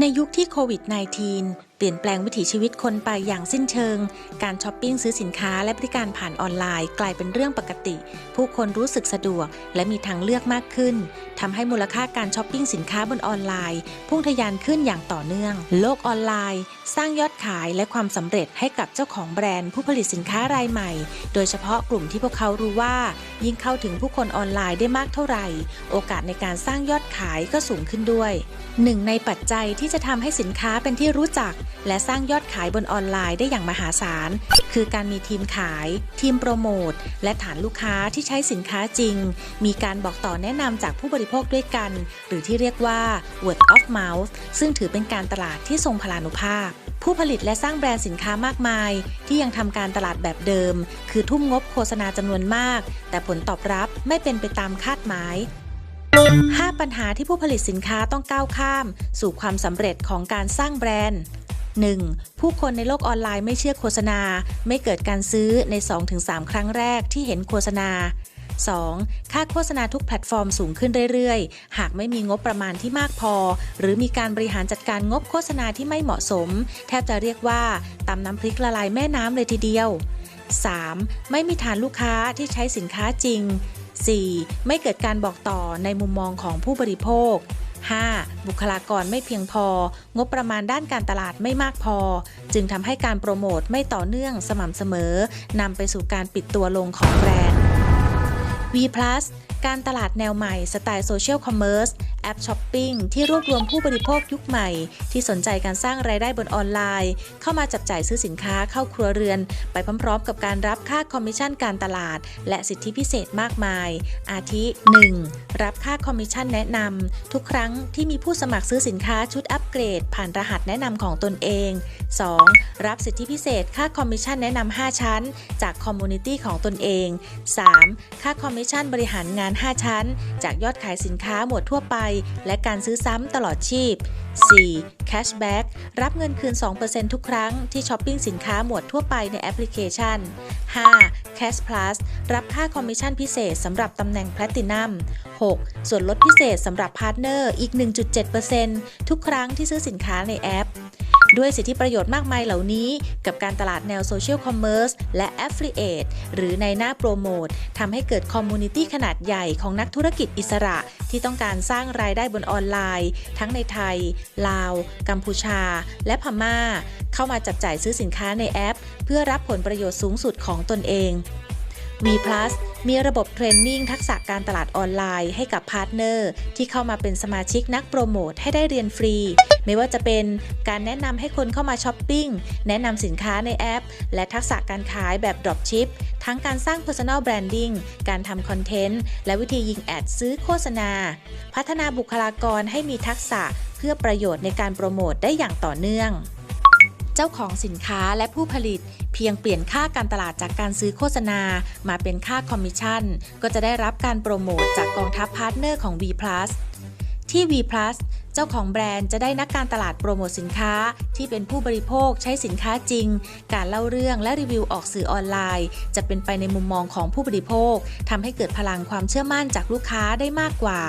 ในยุคที่โควิด -19 เปลี่ยนแปลงวิถีชีวิตคนไปอย่างสิ้นเชิง การช้อปปิ้งซื้อสินค้าและบริการผ่านออนไลน์ กลายเป็นเรื่องปกติ ผู้คนรู้สึกสะดวก และมีทางเลือกมากขึ้นทำให้มูลค่าการช้อปปิ้งสินค้าบนออนไลน์ พุ่งทะยานขึ้นอย่างต่อเนื่อง โลกออนไลน์ สร้างยอดขายและความสำเร็จให้กับเจ้าของแบรนด์ผู้ผลิตสินค้ารายใหม่ โดยเฉพาะกลุ่มที่พวกเขารู้ว่า ยิ่งเข้าถึงผู้คนออนไลน์ได้มากเท่าไหร่ โอกาสในการสร้างยอดขายก็สูงขึ้นด้วย หนึ่งในปัจจัยที่จะทำให้สินค้าเป็นที่รู้จัก และสร้างยอดขายบนออนไลน์ได้อย่างมหาศาล คือการมีทีมขาย ทีมโปรโมท และฐานลูกค้าที่ใช้สินค้าจริง มีการบอกต่อแนะนำจากผู้บริโภคด้วยกัน หรือที่เรียกว่า word of mouth ซึ่งถือเป็นการตลาดที่ทรงพลานุภาพ ผู้ผลิตและสร้างแบรนด์สินค้ามากมาย ที่ยังทำการตลาดแบบเดิม คือทุ่มงบโฆษณาจำนวนมาก แต่ผลตอบรับไม่เป็นไปตามคาดหมาย5 ปัญหาที่ผู้ผลิตสินค้าต้องก้าวข้าม สู่ความสำเร็จของการสร้างแบรนด์ 1. ผู้คนในโลกออนไลน์ไม่เชื่อโฆษณา ไม่เกิดการซื้อใน 2-3 ครั้งแรกที่เห็นโฆษณา 2. ค่าโฆษณาทุกแพลตฟอร์มสูงขึ้นเรื่อยๆ หากไม่มีงบประมาณที่มากพอ หรือมีการบริหารจัดการงบโฆษณาที่ไม่เหมาะสม แทบจะเรียกว่าตำน้ำพริกละลายแม่น้ำเลยทีเดียว 3. ไม่มีฐานลูกค้าที่ใช้สินค้าจริง 4. ไม่เกิดการบอกต่อในมุมมองของผู้บริโภค 5. บุคลากรไม่เพียงพอ งบประมาณด้านการตลาดไม่มากพอ จึงทำให้การโปรโมทไม่ต่อเนื่องสม่ำเสมอนำไปสู่การปิดตัวลงของแบรนด์ V+ การตลาดแนวใหม่สไตล์โซเชียลคอมเมอร์ส แอปช้อปปิ้งที่รวบรวมผู้บริโภคยุคใหม่ ที่สนใจการสร้างรายได้บนออนไลน์ เข้ามาจับจ่ายซื้อสินค้าเข้าครัวเรือน ไปพร้อมๆ กับการรับค่าคอมมิชชั่นการตลาด และสิทธิพิเศษมากมาย อาทิ 1. รับค่าคอมมิชชั่นแนะนำทุกครั้งที่มีผู้สมัครซื้อสินค้าชุดอัปเกรด ผ่านรหัสแนะนำของตนเอง 2. รับสิทธิพิเศษค่าคอมมิชชั่นแนะนำ5ชั้น จากคอมมูนิตี้ของตนเอง 3. ค่าคอมมิชชั่นบริหารงาน 5 ชั้น จากยอดขายสินค้าหมวดทั่วไปและการซื้อซ้ำตลอดชีพ 4. Cashback รับเงินคืน 2%ทุกครั้งที่ช้อปปิ้งสินค้าหมวดทั่วไปในแอปพลิเคชัน 5. Cash Plus รับค่าคอมมิชชั่นพิเศษสำหรับตำแหน่งแพลตินัม 6. ส่วนลดพิเศษสำหรับพาร์ทเนอร์อีก 1.7%ทุกครั้งที่ซื้อสินค้าในแอป ด้วยสิทธิประโยชน์มากมายเหล่านี้ กับการตลาดแนวโซเชียลคอมเมอร์สและ Affiliate หรือในหน้าโปรโมททำให้เกิดคอมมูนิตี้ขนาดใหญ่ของนักธุรกิจอิสระ ที่ต้องการสร้างรายได้บนออนไลน์ ทั้งในไทย ลาว กัมพูชา และพม่า เข้ามาจับจ่ายซื้อสินค้าในแอป เพื่อรับผลประโยชน์สูงสุดของตนเอง V Plus มีระบบเทรนนิ่งทักษะการตลาดออนไลน์ให้กับพาร์ทเนอร์ ที่เข้ามาเป็นสมาชิกนักโปรโมทให้ได้เรียนฟรี ไม่ว่าจะเป็นการแนะนำให้คนเข้ามาช้อปปิ้ง แนะนำสินค้าในแอป และทักษะการขายแบบ Dropship ทั้งการสร้าง Personal Branding การทำคอนเทนต์ และวิธียิงแอดซื้อโฆษณา พัฒนาบุคลากรให้มีทักษะเพื่อประโยชน์ในการโปรโมทได้อย่างต่อเนื่อง เจ้าของสินค้าและผู้ผลิต เพียงเปลี่ยนค่าการตลาดจากการซื้อโฆษณา มาเป็นค่าคอมมิชชั่น ก็จะได้รับการโปรโมทจากกองทัพพาร์ทเนอร์ของ V+ ที่ V+ เจ้าของแบรนด์จะได้นักการตลาดโปรโมทสินค้า ที่เป็นผู้บริโภคใช้สินค้าจริง การเล่าเรื่องและรีวิวออกสื่อออนไลน์ จะเป็นไปในมุมมองของผู้บริโภคทำให้เกิดพลังความเชื่อมั่นจากลูกค้าได้มากกว่า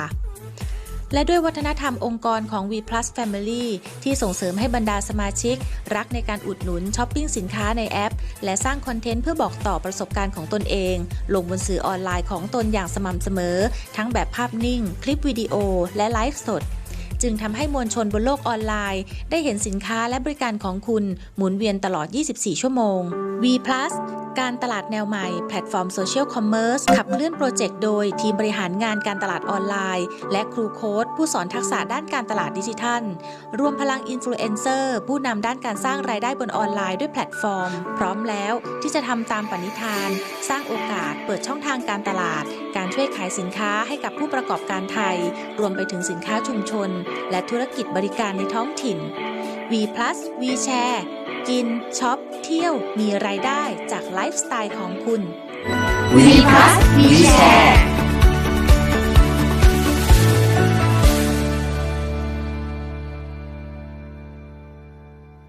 และด้วยวัฒนธรรมองค์กรของ V Plus Family ที่ส่งเสริมให้บรรดาสมาชิก รักในการอุดหนุนช้อปปิ้งสินค้าในแอป และสร้างคอนเทนต์เพื่อบอกต่อประสบการณ์ของตนเอง ลงบนสื่อออนไลน์ของตนอย่างสม่ำเสมอ ทั้งแบบภาพนิ่ง คลิปวิดีโอ และไลฟ์สด จึงทำให้มวลชนบนโลกออนไลน์ ได้เห็นสินค้าและบริการของคุณหมุนเวียนตลอด 24 ชั่วโมง V การตลาดแนวใหม่ แพลตฟอร์มโซเชียลคอมเมอร์สขับเคลื่อนโปรเจกต์โดยทีมบริหารงานการตลาดออนไลน์ และครูโค้ดผู้สอนทักษะด้านการตลาดดิจิทัล รวมพลังอินฟลูเอนเซอร์ผู้นำด้านการสร้างรายได้บนออนไลน์ด้วยแพลตฟอร์ม พร้อมแล้วที่จะทำตามปณิธาน สร้างโอกาสเปิดช่องทางการตลาด การช่วยขายสินค้าให้กับผู้ประกอบการไทย รวมไปถึงสินค้าชุมชนและธุรกิจบริการในท้องถิ่น V Plus V Share กินช็อป เที่ยวมีรายได้จากไลฟ์สไตล์ของคุณ V+ Plus We Share